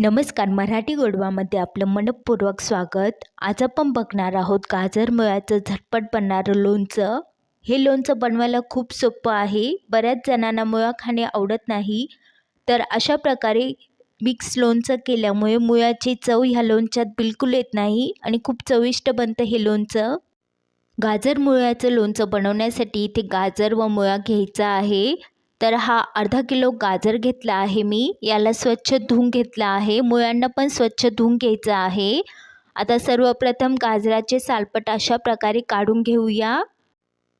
नमस्कार मराठी गोडवामध्ये आपलं मनपूर्वक स्वागत. आज आपण बघणार आहोत गाजर मुळ्याचं झटपट बनणारं लोणचं. हे लोणचं बनवायला खूप सोपं आहे. बऱ्याच जणांना मुळा खाणे आवडत नाही. तर अशा प्रकारे मिक्स लोणचं केल्यामुळे मुळ्याची चव ह्या लोणच्यात बिलकुल येत नाही आणि खूप चविष्ट बनतं हे लोणचं. गाजर मुळ्याचं लोणचं बनवण्यासाठी इथे गाजर व मुळा घ्यायचा आहे. तर हा अर्धा किलो गाजर घेतला आहे मी. याला स्वच्छ धुवून घेतला आहे. मुळ्यांना पण स्वच्छ धुवून घ्यायचं आहे. आता सर्वप्रथम गाजराचे सालपट अशा प्रकारे काढून घेऊया.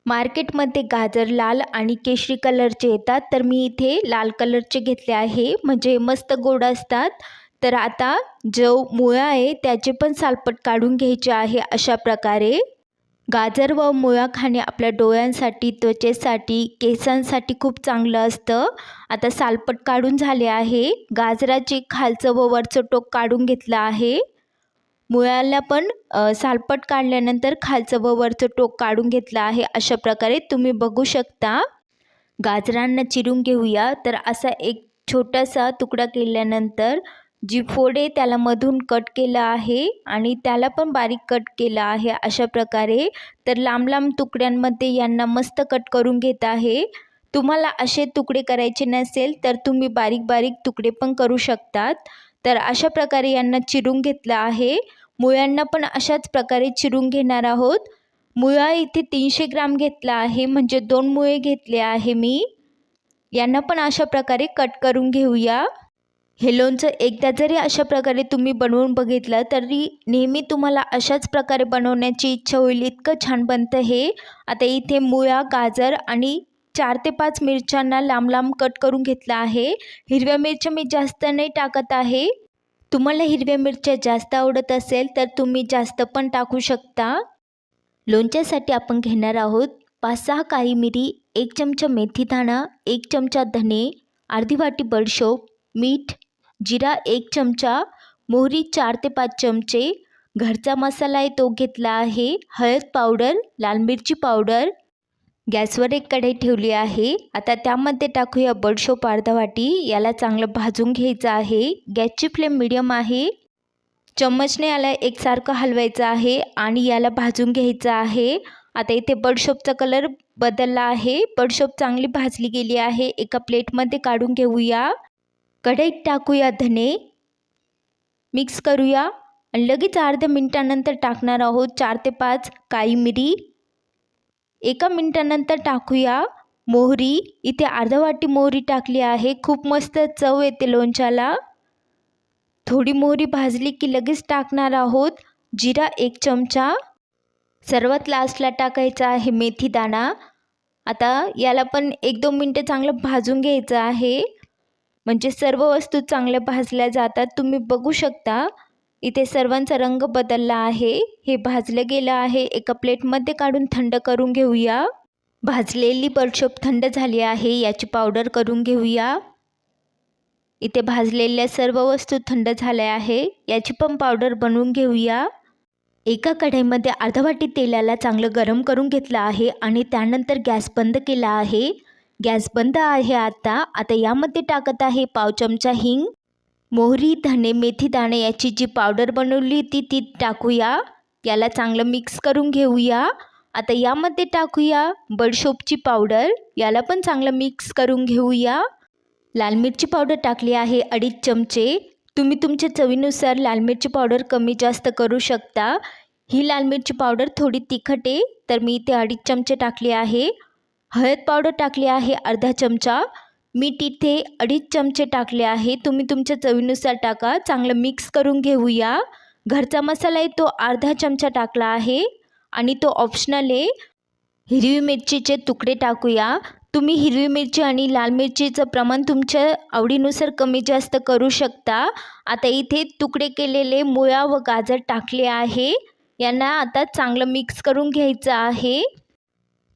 मार्केटमध्ये गाजर लाल आणि केशरी कलरचे येतात. तर मी इथे लाल कलरचे घेतले आहे. म्हणजे मस्त गोड असतात. तर आता जो मुळा आहे त्याचे पण सालपट काढून घ्यायचे आहे अशा प्रकारे. गाजर व मुळा खाणे आपल्या डोळ्यांसाठी त्वचेसाठी केसांसाठी खूप चांगलं असतं. आता सालपट काढून झाले आहे. गाजराचे खालचं व वरचं टोक काढून घेतलं आहे. मुळ्याला पण सालपट काढल्यानंतर खालचं व वरचं टोक काढून घेतलं आहे. अशा प्रकारे तुम्ही बघू शकता. गाजरांना चिरून घेऊया. तर असा एक छोटासा तुकडा केल्यानंतर जी फोडे त्याला मधून कट केलं आहे आणि त्याला पण बारीक कट केलं आहे अशा प्रकारे. तर लांब लांब तुकड्यांमध्ये यांना मस्त कट करून घेत आहे. तुम्हाला असे तुकडे करायचे नसेल तर तुम्ही बारीक बारीक तुकडे पण करू शकतात. तर अशा प्रकारे यांना चिरून घेतलं आहे. मुळ्यांना पण अशाच प्रकारे चिरून घेणार आहोत. मुळा इथे तीनशे ग्राम घेतला आहे म्हणजे दोन मुळे घेतले आहे मी. यांना पण अशा प्रकारे कट करून घेऊया. हे लोणचं एकदा जरी अशा प्रकारे तुम्ही बनवून बघितलं तरी नेहमी तुम्हाला अशाच प्रकारे बनवण्याची इच्छा होईल. इतकं छान बनतं हे. आता इथे मुळा गाजर आणि चार ते पाच मिरच्यांना लांब लांब कट करून घेतला आहे. हिरव्या मिरच्या मी जास्त नाही टाकत आहे. तुम्हाला हिरव्या मिरच्या जास्त आवडत असेल तर तुम्ही जास्त पण टाकू शकता. लोणच्यासाठी आपण घेणार आहोत पाच सहा काळी मिरी एक चमचा मेथी दाणा एक चमचा धने अर्धी वाटी बडशोप मीठ जिरा एक चमचा मोहरी चार ते पाच चमचे घरचा मसाला आहे तो घेतला आहे हळद पावडर लाल मिरची पावडर. गॅसवर एक कढई ठेवली आहे. आता त्यामध्ये टाकूया बडशोप अर्धा वाटी. याला चांगलं भाजून घ्यायचं आहे. गॅसची फ्लेम मिडियम आहे. चम्मचने याला एकसारखं हलवायचं आहे आणि याला भाजून घ्यायचं आहे. आता इथे बडशोपचा कलर बदलला आहे. बडशोप चांगली भाजली गेली आहे. एका प्लेटमध्ये काढून घेऊया. कढईत टाकूया धने. मिक्स करूया. आणि लगेच अर्ध्या मिनटानंतर टाकणार आहोत चार ते पाच काळी मिरी. एका मिनटानंतर टाकूया मोहरी. इथे अर्धा वाटी मोहरी टाकली आहे. खूप मस्त चव येते लोणच्याला. थोडी मोहरी भाजली की लगेच टाकणार आहोत. जिरा एक चमचा. सर्वात लास्टला टाकायचा आहे मेथी दाणा. आता याला पण एक दोन मिनटं चांगलं भाजून घ्यायचं आहे. म्हणजे सर्व वस्तू चांगल्या भाजल्या जातात. तुम्ही बघू शकता इथे सर्वांचा रंग बदलला आहे. हे भाजलं गेलं आहे. एका प्लेटमध्ये काढून थंड करून घेऊया. भाजलेली बडशोप थंड झाली आहे. याची पावडर करून घेऊया. इथे भाजलेल्या सर्व वस्तू थंड झाल्या आहे. याची पण पावडर बनवून घेऊया. एका कढईमध्ये अर्धा वाटी तेलाला चांगलं गरम करून घेतलं आहे आणि त्यानंतर गॅस बंद केला आहे. गॅस बंद आहे आता. आता यामध्ये टाकत आहे पाव चमचा हिंग मोहरी धणे मेथी दाणे याची जी पावडर बनवली होती ती टाकूया. याला चांगलं मिक्स करून घेऊया. आता यामध्ये टाकूया बडशोपची पावडर. याला पण चांगलं मिक्स करून घेऊया. लाल मिरची पावडर टाकली आहे अडीच चमचे. तुम्ही तुमच्या चवीनुसार लाल मिरची पावडर कमी जास्त करू शकता. ही लाल मिरची पावडर थोडी तिखट आहे तर मी इथे अडीच चमचे टाकली आहे. हळद पावडर टाकली आहे अर्धा चमचा. मीठ इथे अडीच चमचे टाकले आहे. तुम्ही तुमच्या चवीनुसार टाका. चांगलं मिक्स करून घेऊया. घरचा मसाला आहे तो अर्धा चमचा टाकला आहे. आणि तो ऑप्शनल आहे. हिरवी मिरचीचे तुकडे टाकूया. तुम्ही हिरवी मिरची आणि लाल मिरचीचं प्रमाण तुमच्या आवडीनुसार कमी जास्त करू शकता. आता इथे तुकडे केलेले मुळा व गाजर टाकले आहे. यांना आता चांगलं मिक्स करून घ्यायचं आहे.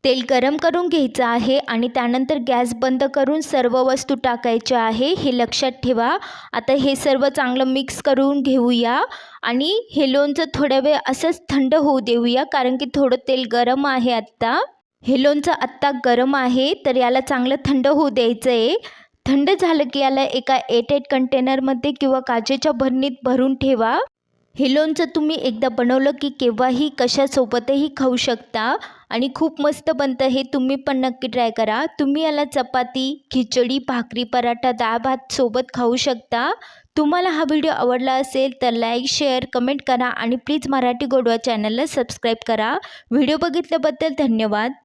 तेल गरम करून घ्यायचं आहे आणि त्यानंतर गॅस बंद करून सर्व वस्तू टाकायच्या आहे हे लक्षात ठेवा. आता हे सर्व चांगलं मिक्स करून घेऊया आणि हे लोणचं थोड्या वेळ असंच थंड होऊ देऊया कारण की थोडं तेल गरम आहे आत्ता. हे लोणचं आत्ता गरम आहे तर याला चांगलं थंड होऊ द्यायचं आहे थंड झालं की याला एका एअरटाईट कंटेनरमध्ये किंवा काचेच्या भरणीत भरून ठेवा. हे लोणचं तुम्ही एकदा बनवलं की केव्हाही कशासोबतही खाऊ शकता. आणि खूप मस्त बनतं. हे तुम्ही पण नक्की ट्राय करा. तुम्ही याला चपाती खिचडी भाकरी पराठा डाळ भात सोबत खाऊ शकता. तुम्हाला हा व्हिडिओ आवडला असेल तर लाईक शेअर कमेंट करा आणि प्लीज मराठी गोडवा चॅनलला सबस्क्राईब करा. व्हिडिओ बघितल्याबद्दल धन्यवाद.